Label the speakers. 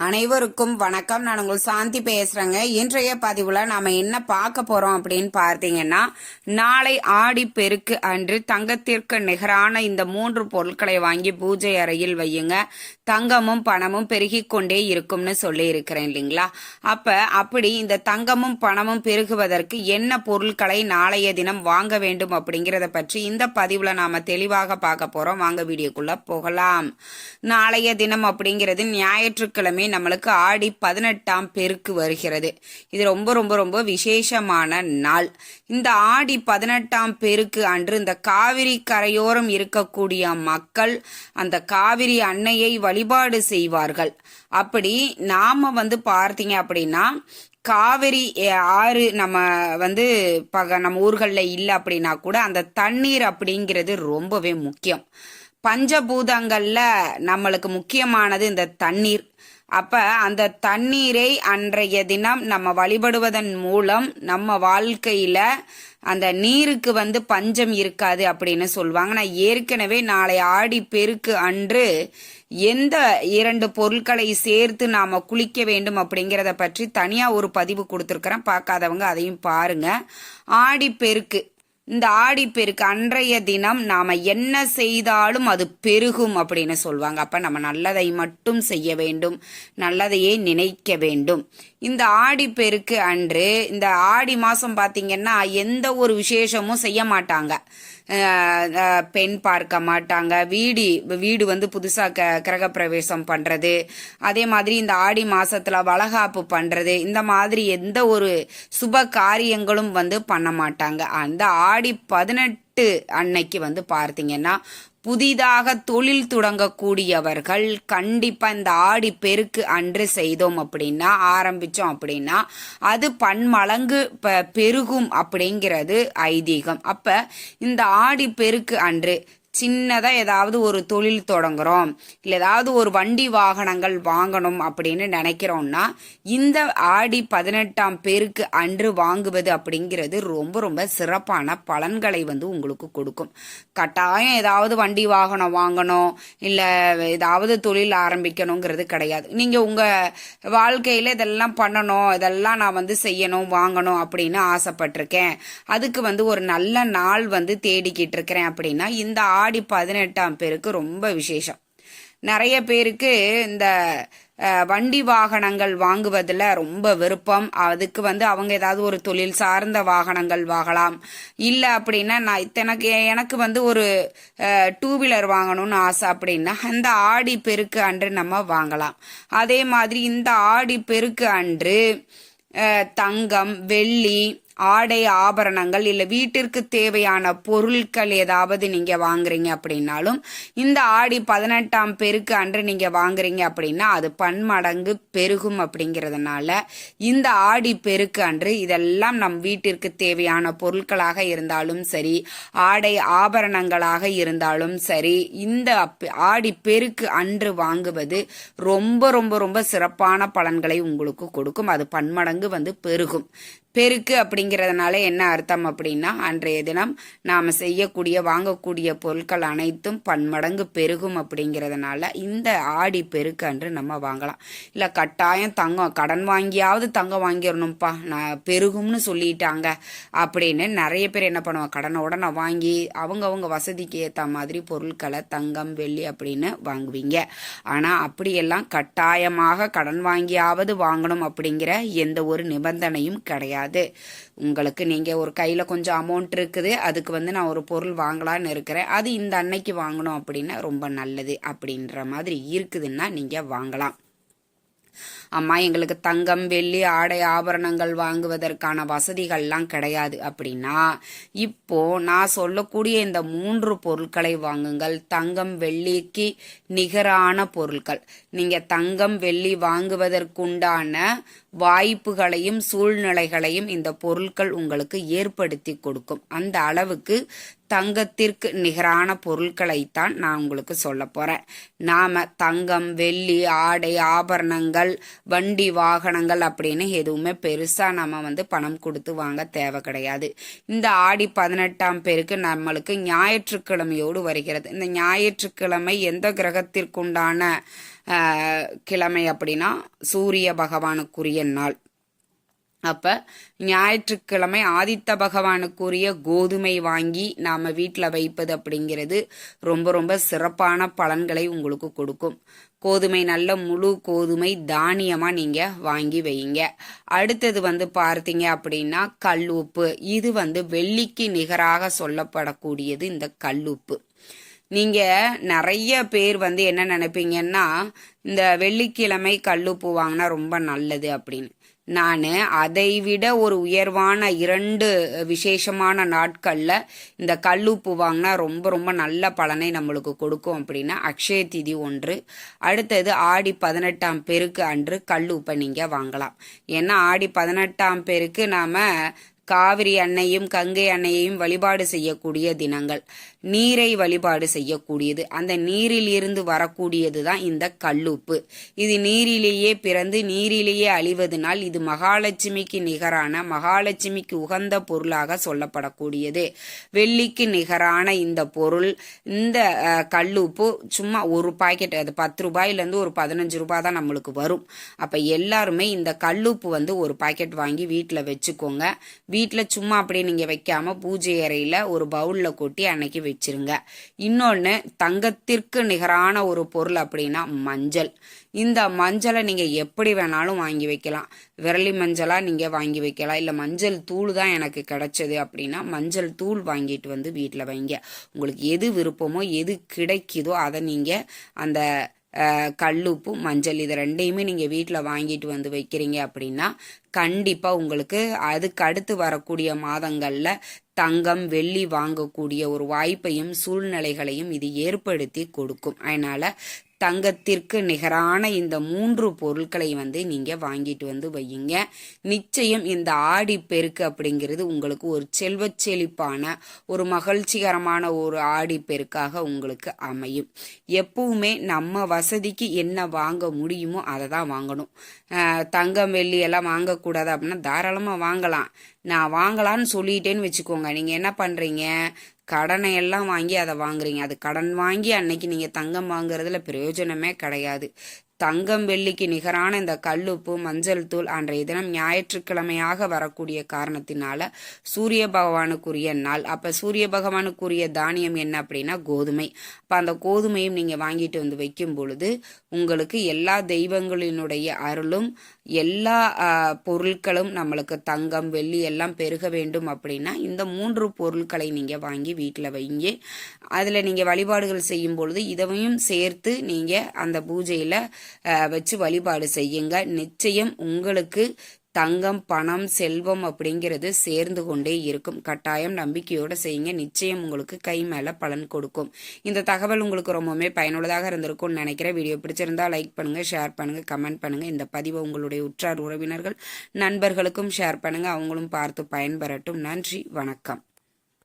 Speaker 1: அனைவருக்கும் வணக்கம். நான் உங்கள் சாந்தி பேசுறேங்க. இன்றைய பதிவுல நாம என்ன பார்க்க போறோம் அப்படின்னு பார்த்தீங்கன்னா நாளை ஆடி பெருக்கு அன்று தங்கத்திற்கு நிகரான இந்த மூன்று பொருட்களை வாங்கி பூஜை அறையில் வையுங்க. தங்கமும் பணமும் பெருகிக் கொண்டே இருக்கும்னு சொல்லி இருக்கிறேன் இல்லைங்களா? அப்ப அப்படி இந்த தங்கமும் பணமும் பெருகுவதற்கு என்ன பொருட்களை நாளைய தினம் வாங்க வேண்டும் அப்படிங்கறத பற்றி இந்த பதிவுல நாம தெளிவாக பார்க்க போறோம். வாங்க வீடியோக்குள்ள போகலாம். நாளைய தினம் அப்படிங்கிறது ஞாயிற்றுக்கிழமை நம்மளுக்கு ஆடி பதினெட்டாம் பெருக்கு வருகிறது. இது ரொம்ப ரொம்ப ரொம்ப விசேஷமான நாள். இந்த ஆடி பதினெட்டாம் பெருக்கு அன்று இந்த காவிரி கரையோரம் இருக்கக்கூடிய மக்கள் அந்த காவிரி அன்னையை வழிபாடு செய்வார்கள். அப்படி நாம வந்து பார்த்தீங்க அப்படின்னா காவிரி ஆறு நம்ம வந்து பக நம்ம ஊர்களில் இல்லை அப்படின்னா கூட அந்த தண்ணீர் அப்படிங்கிறது ரொம்பவே முக்கியம். பஞ்சபூதங்களில் நம்மளுக்கு முக்கியமானது இந்த தண்ணீர். அப்ப அந்த தண்ணீரை அன்றைய தினம் நம்ம வழிபடுவதன் மூலம் நம்ம வாழ்க்கையில அந்த நீருக்கு வந்து பஞ்சம் இருக்காது அப்படின்னு சொல்லுவாங்க. நான் ஏற்கனவே நாளை ஆடி பெருக்கு அன்று எந்த இரண்டு பொருட்களை சேர்த்து நாம குளிக்க வேண்டும் அப்படிங்கிறத பற்றி தனியா ஒரு பதிவு கொடுத்துருக்குறேன். பார்க்காதவங்க அதையும் பாருங்க. ஆடி பெருக்கு இந்த ஆடிப்பெருக்கு அன்றைய தினம் நாம என்ன செய்தாலும் அது பெருகும் அப்படின்னு சொல்லுவாங்க அப்ப நம்ம நல்லதை மட்டும் செய்ய வேண்டும். நல்லதையே நினைக்க வேண்டும். இந்த ஆடிப்பெருக்கு அன்று இந்த ஆடி மாசம் பாத்தீங்கன்னா எந்த ஒரு விசேஷமும் செய்ய மாட்டாங்க. பெண் பார்க்க மாட்டாங்க. வீடு வீடு வந்து புதுசாக க கிரகப்பிரவேசம் பண்ணுறது அதே மாதிரி இந்த ஆடி மாதத்தில் வளகாப்பு பண்ணுறது இந்த மாதிரி எந்த ஒரு சுப காரியங்களும் வந்து பண்ண மாட்டாங்க. அந்த ஆடி ஆடி பதினெட்டு அன்னைக்கு வந்து பார்த்தீங்கன்னா புதிதாக தொழில் தொடங்கக்கூடியவர்கள் கண்டிப்பாக இந்த ஆடி பெருக்கு அன்று செய்தோம் அப்படின்னா ஆரம்பித்தோம் அப்படின்னா அது பன்மடங்கு ப- பெருகும் அப்படிங்கிறது ஐதீகம். அப்போ இந்த ஆடி பெருக்கு அன்று சின்னதாக ஏதாவது ஒரு தொழில் தொடங்குகிறோம் இல்லை ஏதாவது ஒரு வண்டி வாகனங்கள் வாங்கணும் அப்படின்னு நினைக்கிறோம்னா இந்த ஆடி பதினெட்டாம் பேருக்கு அன்று வாங்குவது அப்படிங்கிறது ரொம்ப ரொம்ப சிறப்பான பலன்களை வந்து உங்களுக்கு கொடுக்கும். கட்டாயம் ஏதாவது வண்டி வாகனம் வாங்கணும் இல்லை ஏதாவது தொழில் ஆரம்பிக்கணுங்கிறது கிடையாது. நீங்கள் உங்கள் வாழ்க்கையில் இதெல்லாம் பண்ணணும் இதெல்லாம் நான் வந்து செய்யணும் வாங்கணும் அப்படின்னு ஆசைப்பட்டிருக்கேன். அதுக்கு வந்து ஒரு நல்ல நாள் வந்து தேடிக்கிட்டு இருக்கிறேன் அப்படின்னா இந்த ஆடி பதினெட்டாம் பேருக்கு ரொம்ப விசேஷம். நிறைய பேருக்கு இந்த வண்டி வாகனங்கள் வாங்குவதில் ரொம்ப விருப்பம். அதுக்கு வந்து அவங்க ஏதாவது ஒரு தொழில் சார்ந்த வாகனங்கள் வாங்கலாம். இல்லை அப்படின்னா நான் இத்தனைக்கு எனக்கு வந்து ஒரு டூ வீலர் வாங்கணும்னு ஆசை அப்படின்னா அந்த ஆடி பெருக்கு அன்று நம்ம வாங்கலாம். அதே மாதிரி இந்த ஆடி பெருக்கு அன்று தங்கம் வெள்ளி ஆடை ஆபரணங்கள் இல்லை வீட்டிற்கு தேவையான பொருட்கள் ஏதாவது நீங்கள் வாங்குறீங்க அப்படின்னாலும் இந்த ஆடி பதினெட்டாம் பெருக்கு அன்று நீங்கள் வாங்குறீங்க அப்படின்னா அது பன்மடங்கு பெருகும் அப்படிங்கிறதுனால இந்த ஆடி பெருக்கு அன்று இதெல்லாம் நம் வீட்டிற்கு தேவையான பொருட்களாக இருந்தாலும் சரி ஆடை ஆபரணங்களாக இருந்தாலும் சரி இந்த ஆடி பெருக்கு அன்று வாங்குவது ரொம்ப ரொம்ப ரொம்ப சிறப்பான பலன்களை உங்களுக்கு கொடுக்கும். அது பன்மடங்கு வந்து பெருகும். பெருக்கு அப்படிங்கிறதுனால என்ன அர்த்தம் அப்படின்னா அன்றைய தினம் நாம் செய்யக்கூடிய வாங்கக்கூடிய பொருட்கள் அனைத்தும் பன்மடங்கு பெருகும் அப்படிங்கிறதுனால இந்த ஆடி பெருக்கு அன்று நம்ம வாங்கலாம். இல்லை கட்டாயம் தங்கம் கடன் வாங்கியாவது தங்கம் வாங்கிடணும்ப்பா. நான் பெருகும்னு சொல்லிட்டாங்க அப்படின்னு நிறைய பேர் என்ன பண்ணுவாங்க கடனோட நான் வாங்கி அவங்கவுங்க வசதிக்கு ஏற்ற மாதிரி பொருட்களை தங்கம் வெள்ளி அப்படின்னு வாங்குவீங்க. ஆனால் அப்படியெல்லாம் கட்டாயமாக கடன் வாங்கியாவது வாங்கணும் அப்படிங்கிற எந்த ஒரு நிபந்தனையும் கிடையாது. உங்களுக்கு நீங்கள் ஒரு கையில் கொஞ்சம் அமௌண்ட் இருக்குது அதுக்கு வந்து நான் ஒரு பொருள் வாங்கலாம்னு இருக்கிறேன். அது இந்த அன்னைக்கு வாங்கணும் அப்படின்னா ரொம்ப நல்லது அப்படின்ற மாதிரி இருக்குதுன்னா நீங்கள் வாங்கலாம். அம்மா எங்களுக்கு தங்கம் வெள்ளி ஆடை ஆபரணங்கள் வாங்குவதற்கான வசதிகள்லாம் கிடையாது அப்படின்னா இப்போ நான் சொல்லக்கூடிய இந்த மூன்று பொருட்களை வாங்குங்கள். தங்கம் வெள்ளிக்கு நிகரான பொருட்கள். நீங்க தங்கம் வெள்ளி வாங்குவதற்குண்டான வாய்ப்புகளையும் சூழ்நிலைகளையும் இந்த பொருட்கள் உங்களுக்கு ஏற்படுத்தி கொடுக்கும். அந்த அளவுக்கு தங்கத்திற்கு நிகரான பொருட்களைத்தான் நான் உங்களுக்கு சொல்ல போறேன். நாம தங்கம் வெள்ளி ஆடை ஆபரணங்கள் வண்டி வாகனங்கள் அப்படின்னு எதுவுமே பெருசா நம்ம வந்து பணம் கொடுத்து வாங்க தேவை கிடையாது. இந்த ஆடி பதினெட்டாம் பேருக்கு நம்மளுக்கு ஞாயிற்றுக்கிழமையோடு வருகிறது. இந்த ஞாயிற்றுக்கிழமை எந்த கிரகத்திற்குண்டான கிழமை அப்படின்னா சூரிய பகவானுக்குரிய நாள். அப்ப ஞாயிற்றுக்கிழமை ஆதித்த பகவானுக்குரிய கோதுமை வாங்கி நாம வீட்டில் வைப்பது அப்படிங்கிறது ரொம்ப ரொம்ப சிறப்பான பலன்களை உங்களுக்கு கொடுக்கும். கோதுமை நல்ல முழு கோதுமை தானியமாக நீங்கள் வாங்கி வைங்க அடுத்தது வந்து பார்த்தீங்க அப்படின்னா கல் உப்பு. இது வந்து வெள்ளிக்கு நிகராக சொல்லப்படக்கூடியது இந்த கல் உப்பு. நீங்கள் நிறைய பேர் வந்து என்ன நினைப்பீங்கன்னா இந்த வெள்ளிக்கிழமை கல்லுப்பு வாங்கினா ரொம்ப நல்லது அப்படின்னு. நான் அதை விட ஒரு உயர்வான இரண்டு விசேஷமான நாட்களில் இந்த கல்லுப்பு வாங்கினா ரொம்ப ரொம்ப நல்ல பலனை நம்மளுக்கு கொடுக்கும் அப்படின்னா அக்ஷய திதி ஒன்று. அடுத்தது ஆடி பதினெட்டாம் பெருக்கு அன்று கல்லுப்பை நீங்கள் வாங்கலாம். ஏன்னா ஆடி பதினெட்டாம் பெருக்கு நாம் காவிரி அன்னையும் கங்கை அன்னையையும் வழிபாடு செய்யக்கூடிய தினங்கள். நீரை வழிபாடு செய்யக்கூடியது. அந்த நீரில் இருந்து வரக்கூடியது தான் இந்த கல்லுப்பு. இது நீரிலேயே பிறந்து நீரிலேயே அழிவதனால் இது மகாலட்சுமிக்கு நிகரான மகாலட்சுமிக்கு உகந்த பொருளாக சொல்லப்படக்கூடியது. வெள்ளிக்கு நிகரான இந்த பொருள் இந்த கல்லுப்பு சும்மா ஒரு பாக்கெட் அது பத்து ரூபாயிலேருந்து ஒரு பதினஞ்சு ரூபாய் தான் நம்மளுக்கு வரும். அப்போ எல்லாருமே இந்த கல்லுப்பு வந்து ஒரு பாக்கெட் வாங்கி வீட்டில் வச்சுக்கோங்க. வீ வீட்டில் சும்மா அப்படியே நீங்கள் வைக்காமல் பூஜை அறையில் ஒரு பவுலில் கொட்டி அன்னைக்கு வச்சிருங்க. இன்னொன்று தங்கத்திற்கு நிகரான ஒரு பொருள் அப்படின்னா மஞ்சள். இந்த மஞ்சளை நீங்கள் எப்படி வேணாலும் வாங்கி வைக்கலாம். விரலி மஞ்சளாக நீங்கள் வாங்கி வைக்கலாம். இல்லை மஞ்சள் தூள் தான் எனக்கு கிடைச்சது அப்படின்னா மஞ்சள் தூள் வாங்கிட்டு வந்து வீட்டில் வைங்க. உங்களுக்கு எது விருப்பமோ எது கிடைக்குதோ அதை நீங்கள் அந்த அஹ், கல்லுப்பு மஞ்சள் இது ரெண்டையுமே நீங்கள் வீட்டில் வாங்கிட்டு வந்து வைக்கிறீங்க அப்படின்னா கண்டிப்பாக உங்களுக்கு அதுக்கு அடுத்து வரக்கூடிய மாதங்களில் தங்கம் வெள்ளி வாங்கக்கூடிய ஒரு வாய்ப்பையும் சூழ்நிலைகளையும் இது ஏற்படுத்தி கொடுக்கும். அதனால தங்கத்திற்கு நிகரான இந்த மூன்று பொருட்களை வந்து நீங்க வாங்கிட்டு வந்து வையுங்க. நிச்சயம் இந்த ஆடி பெருக்கு அப்படிங்கிறது உங்களுக்கு ஒரு செல்வ செழிப்பான ஒரு மகிழ்ச்சிகரமான ஒரு ஆடி பெருக்காக உங்களுக்கு அமையும். எப்பவுமே நம்ம வசதிக்கு என்ன வாங்க முடியுமோ அதை தான் வாங்கணும். தங்கம் வெள்ளி எல்லாம் வாங்கக்கூடாது அப்படின்னா தாராளமாக வாங்கலாம். நான் வாங்கலான்னு சொல்லிட்டேன்னு வச்சுக்கோங்க. நீங்கள் என்ன பண்ணுறீங்க கடனை எல்லாம் வாங்கி அதை வாங்குறீங்க. அது கடன் வாங்கி அன்னைக்கு நீங்கள் தங்கம் வாங்குறதுல பிரயோஜனமே கிடையாது. தங்கம் வெள்ளிக்கு நிகரான இந்த கல்லுப்பு மஞ்சள் தூள் அன்றைய தினம் ஞாயிற்றுக்கிழமையாக வரக்கூடிய காரணத்தினால சூரிய பகவானுக்குரிய நாள். அப்ப சூரிய பகவானுக்குரிய தானியம் என்ன அப்படின்னா கோதுமை. அப்ப அந்த கோதுமையும் நீங்க வாங்கிட்டு வந்து வைக்கும் பொழுது உங்களுக்கு எல்லா தெய்வங்களினுடைய அருளும் எல்லா பொருட்களும் நம்மளுக்கு தங்கம் வெள்ளி எல்லாம் பெருக வேண்டும் அப்படின்னா இந்த மூன்று பொருட்களை நீங்கள் வாங்கி வீட்டில் வைங்க. அதில் நீங்கள் வழிபாடுகள் செய்யும் பொழுது இதையும் சேர்த்து நீங்கள் அந்த பூஜையில் வச்சு வழிபாடு செய்யுங்க. நிச்சயம் உங்களுக்கு தங்கம் பணம் செல்வம் அப்படிங்கிறது சேர்ந்து கொண்டே இருக்கும். கட்டாயம் நம்பிக்கையோடு செய்யுங்க. நிச்சயம் உங்களுக்கு கை மேலே பலன் கொடுக்கும். இந்த தகவல் உங்களுக்கு ரொம்பவுமே பயனுள்ளதாக இருந்திருக்கும்னு நினைக்கிறேன். வீடியோ பிடிச்சிருந்தா லைக் பண்ணுங்கள் ஷேர் பண்ணுங்கள் கமெண்ட் பண்ணுங்கள் இந்த பதிவை உங்களுடைய உற்றார் உறவினர்கள் நண்பர்களுக்கும் ஷேர் பண்ணுங்கள் அவங்களும் பார்த்து பயன்பெறட்டும். நன்றி வணக்கம்.